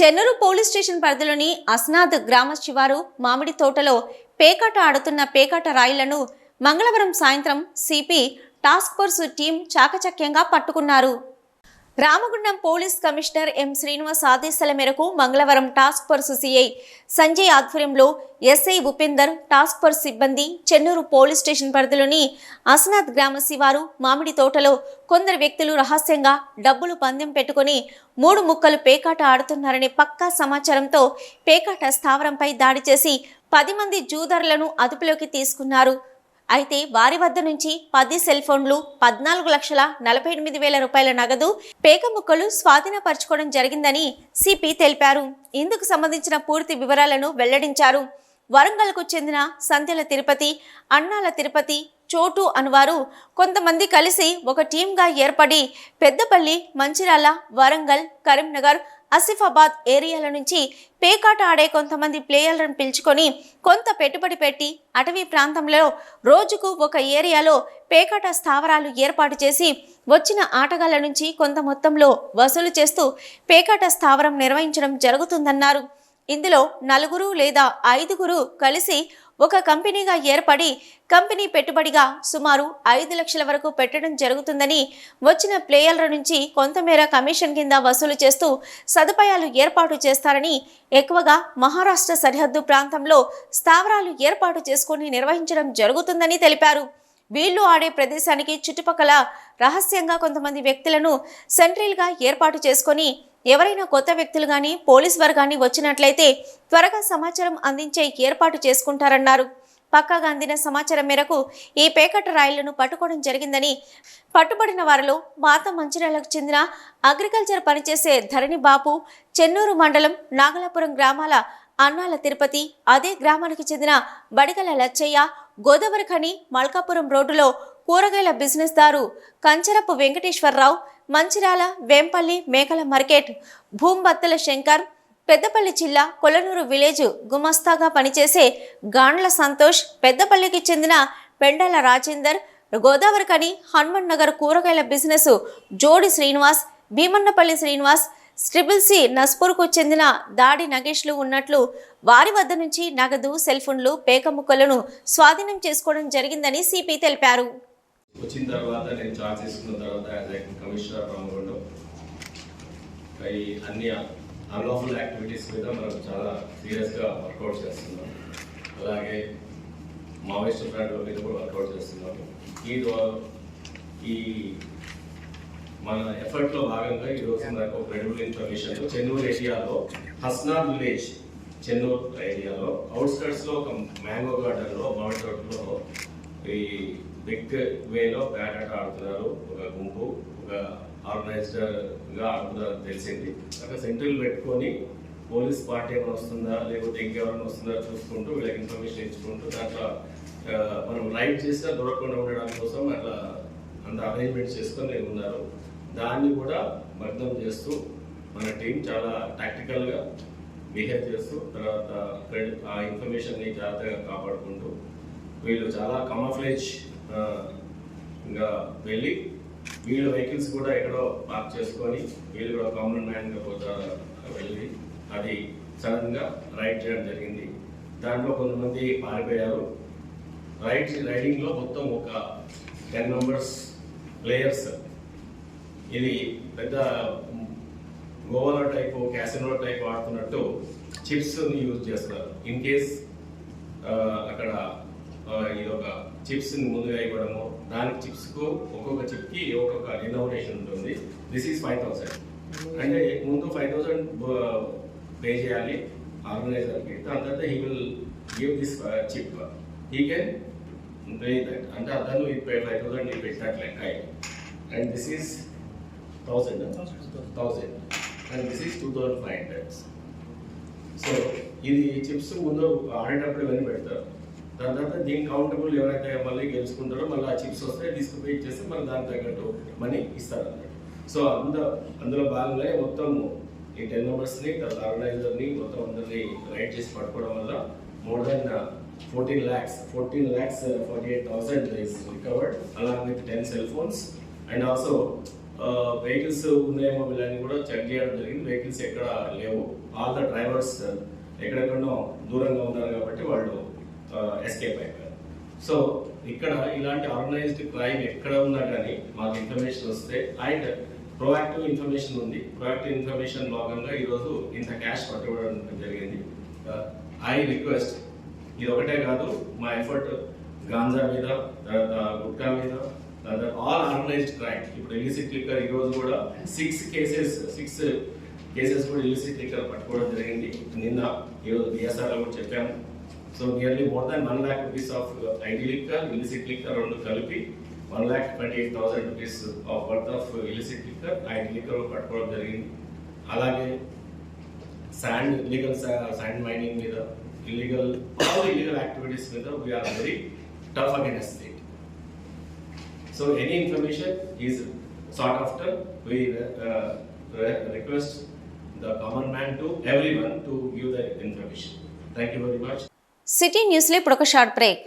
Chennur police station పరిధిలోని అస్నాద్ గ్రామ శివారు మామిడి తోటలో పేకాట ఆడుతున్న పేకాట రాయిలను మంగళవారం సాయంత్రం సిపి టాస్క్ ఫోర్స్ టీం చాకచక్యంగా పట్టుకున్నారు. Ramagundam police commissioner M Srinivas ఆదేశాల మేరకు మంగళవారం టాస్క్ ఫోర్స్ సిఐ సంజయ్ ఆధ్వర్యంలో ఎస్ఐ ఉపేందర్ టాస్క్ ఫోర్స్ సిబ్బంది చెన్నూరు పోలీస్ స్టేషన్ పరిధిలోని అసనాథ్ గ్రామ శివారు మామిడి తోటలో కొందరు వ్యక్తులు రహస్యంగా డబ్బులు పందెం పెట్టుకొని మూడు ముక్కలు పేకాట ఆడుతున్నారనే పక్కా సమాచారంతో పేకాట స్థావరంపై దాడి చేసి పది మంది జూదర్లను అదుపులోకి తీసుకున్నారు. అయితే వారి వద్ద నుంచి పది సెల్ ఫోన్లు పద్నాలుగు లక్షల నలభై ఎనిమిది వేల రూపాయల నగదు పేక ముక్కలు స్వాధీనపరచుకోవడం జరిగిందని సిపి తెలిపారు. ఇందుకు సంబంధించిన పూర్తి వివరాలను వెల్లడించారు. వరంగల్కు చెందిన సంధ్యల తిరుపతి అన్నాల తిరుపతి చోటు అనువారు కొంతమంది కలిసి ఒక టీంగా ఏర్పడి పెద్దపల్లి మంచిర్యాల వరంగల్ కరీంనగర్ ఆసిఫాబాద్ ఏరియాల నుంచి పేకాట ఆడే కొంతమంది ప్లేయర్లను పిలుచుకొని కొంత పెట్టుబడి పెట్టి అటవీ ప్రాంతంలో రోజుకు ఒక ఏరియాలో పేకాట స్థావరాలు ఏర్పాటు చేసి వచ్చిన ఆటగాళ్ళ నుంచి కొంత మొత్తంలో వసూలు చేస్తూ పేకాట స్థావరం నిర్వహించడం జరుగుతుందన్నారు. ఇందులో నలుగురు లేదా ఐదుగురు కలిసి ఒక కంపెనీగా ఏర్పడి కంపెనీ పెట్టుబడిగా సుమారు ఐదు లక్షల వరకు పెట్టడం జరుగుతుందని వచ్చిన ప్లేయర్ల నుంచి కొంతమేర కమిషన్ కింద వసూలు చేస్తూ సదుపాయాలు ఏర్పాటు చేస్తారని ఎక్కువగా మహారాష్ట్ర సరిహద్దు ప్రాంతంలో స్థావరాలు ఏర్పాటు చేసుకుని నిర్వహించడం జరుగుతుందని తెలిపారు. వీళ్ళు ఆడే ప్రదేశానికి చుట్టుపక్కల రహస్యంగా కొంతమంది వ్యక్తులను సెంట్రల్గా ఏర్పాటు చేసుకొని ఎవరైనా కొత్త వ్యక్తులు కానీ పోలీస్ వర్గాన్ని వచ్చినట్లయితే త్వరగా సమాచారం అందించే ఏర్పాటు చేసుకుంటారన్నారు. పక్కాగా అందిన సమాచారం మేరకు ఈ పేకట రాయిలను పట్టుకోవడం జరిగిందని పట్టుబడిన వారిలో మాత మంచిర్యాలకు చెందిన అగ్రికల్చర్ పనిచేసే ధరణి బాపు చెన్నూరు మండలం నాగలాపురం గ్రామాల అన్నాల తిరుపతి అదే గ్రామానికి చెందిన బడిగల లచ్చయ్య గోదావరి ఖని మల్కాపురం రోడ్డులో కూరగాయల బిజినెస్ దారు కంచరపు వెంకటేశ్వరరావు మంచిర్యాల వేంపల్లి మేకల మార్కెట్ భూంబత్తల శంకర్ పెద్దపల్లి జిల్లా కొలనూరు విలేజ్ గుమస్తాగా పనిచేసే గాండ్ల సంతోష్ పెద్దపల్లికి చెందిన పెండాల రాజేందర్ గోదావరి కని హనుమన్ నగర్ కూరగాయల బిజినెస్ జోడి శ్రీనివాస్ భీమన్నపల్లి శ్రీనివాస్ ట్రిపుల్ సి నస్పూర్కు చెందిన దాడి నగేష్లు ఉన్నట్లు వారి వద్ద నుంచి నగదు సెల్ ఫోన్లు పేక ముక్కలను స్వాధీనం చేసుకోవడం జరిగిందని సిపి తెలిపారు. వచ్చిన తర్వాత నేను చార్జ్ తీసుకున్న తర్వాత యాజ్ ఏ కమిషనర్ రామగుండం ఈ అన్ని అన్లాఫుల్ యాక్టివిటీస్ మీద మనం చాలా సీరియస్గా వర్కౌట్ చేస్తున్నాం. అలాగే మావోయిస్ట్ ఫ్రంట్ల మీద కూడా వర్కౌట్ చేస్తున్నాము ఈ ఈ మన ఎఫర్ట్లో భాగంగా ఈరోజు మనకు ఒక క్రెడిబుల్ ఇన్ఫర్మేషన్ చెన్నూరు ఏరియాలో హస్నా విలేజ్ చెన్నూరు ఏరియాలో అవుట్స్కట్స్లో ఒక మ్యాంగో గార్డెన్లో మామిడి తోటలో ఈ బిగ్ వేలో బ్యాట్ ఆట ఆడుతున్నారు. ఒక గుంపు ఒక ఆర్గనైజ్డ్గా ఆడుతున్నారు అని తెలిసింది. అక్కడ సెంట్రల్ పెట్టుకొని పోలీస్ పార్టీ ఏమైనా వస్తుందా? లేకపోతే ఇంకెవరైనా వస్తుందా చూసుకుంటూ వీళ్ళకి ఇన్ఫర్మేషన్ ఇచ్చుకుంటూ దాంట్లో మనం రైడ్ చేసినా దొరకకుండా ఉండడం కోసం అట్లా అంత అరేంజ్మెంట్ చేసుకొని ఉన్నారు. దాన్ని కూడా భగ్నం చేస్తూ మన టీం చాలా టాక్టికల్గా బిహేవ్ చేస్తూ తర్వాత క్రెడిట్ ఆ ఇన్ఫర్మేషన్ని జాగ్రత్తగా కాపాడుకుంటూ వీళ్ళు చాలా కమఫ్లేజ్ ఇంకా వెళ్ళి వీళ్ళ వెహికల్స్ కూడా ఎక్కడో పార్క్ చేసుకొని వీళ్ళు కూడా కామన్ మ్యాన్గా పోతారు వెళ్ళి అది సడన్గా రైడ్ చేయడం జరిగింది. దాంట్లో కొంతమంది పారిపోయారు. రైడ్ రైడింగ్లో మొత్తం ఒక టెన్ మెంబర్స్ ప్లేయర్స్ ఇది పెద్ద గోవాలో టైప్ క్యాసినో టైప్ ఆడుతున్నట్టు చిప్స్ యూజ్ చేస్తున్నారు. ఇన్ కేస్ అక్కడ ఇది ఒక చిప్స్ ముందుగా ఇవ్వడము దానికి చిప్స్కు ఒక్కొక్క చిప్కి ఒక్కొక్క ఇన్నోవేషన్ ఉంటుంది. దిస్ ఈస్ ఫైవ్ థౌసండ్ అంటే ముందు ఫైవ్ థౌసండ్ పే చేయాలి ఆర్గనైజర్కి. దాని తర్వాత he will give this chip he can pay that అంటే అతను ఫైవ్ థౌసండ్ ఈ పెట్టినట్లు. లెక్క and this is thousand thousand and this is two thousand five hundred so ఇది చిప్స్ ముందు ఆడేటప్పుడు ఇవన్నీ పెడతారు. దాని తర్వాత దీని కౌంటబుల్ ఎవరైతే మళ్ళీ గెలుచుకుంటారో మళ్ళీ ఆ చిప్స్ వస్తే తీసుకుపోయి చేస్తే మళ్ళీ దానికి తగ్గట్టు మనీ ఇస్తారు అన్నట్టు సో అందు అందులో భాగంగానే మొత్తం ఈ టెన్ మెంబర్స్ని తర్వాత ఆర్గనైజర్ని మొత్తం అందరినీ రైడ్ చేసి పట్టుకోవడం వల్ల more than fourteen lakhs fourteen lakhs forty eight thousand is recovered along with ten cell phones and also vehicles ఉన్నాయేమో వీళ్ళని కూడా చెక్ చేయడం జరిగింది. వెహికల్స్ ఎక్కడ లేవు. ఆల్ ద డ్రైవర్స్ uh, ఎక్కడెక్కడో దూరంగా ఉన్నారు కాబట్టి వాళ్ళు ఎస్కేప్ అయిపోయారు. సో ఇక్కడ ఇలాంటి ఆర్గనైజ్డ్ క్రైమ్ ఎక్కడ ఉన్నా కానీ మాకు ఇన్ఫర్మేషన్ వస్తే అండ్ ప్రొయాక్టివ్ ఇన్ఫర్మేషన్ ఉంది. ప్రొయాక్టివ్ ఇన్ఫర్మేషన్ భాగంగా ఈరోజు ఇంత క్యాష్ పట్టుకోవడం జరిగింది. ఐ రిక్వెస్ట్ ఇది ఒకటే కాదు మా ఎఫర్ట్ గాంజా మీద తర్వాత గుట్కా మీద ఆల్ ఆర్గనైజ్డ్ క్రైమ్ ఇప్పుడు ఇలిసిట్ లిక్కర్ ఈ రోజు కూడా సిక్స్ కేసెస్ సిక్స్ కేసెస్ కూడా ఇలిసిట్ లిక్కర్ పట్టుకోవడం జరిగింది. నిన్న ఈరోజు బిఎస్ఆర్ కూడా చెప్పాము. So nearly more than one lakh rupees of ID liquor illicit liquor రెండు కలిపి one lakh twenty eight thousand rupees of worth of illicit liquor ID liquor పట్టుకోవడం జరిగింది. అలాగే శాండ్ ఇల్లీగల్ శాండ్ మైనింగ్ మీద ఇల్లీగల్ ఆల్ ఇల్లీగల్ యాక్టివిటీస్ మీద we're very tough against state so any information is sought after we request the common man to everyone to give the information thank you very much city న్యూస్లో ఇప్పుడు ఒక short break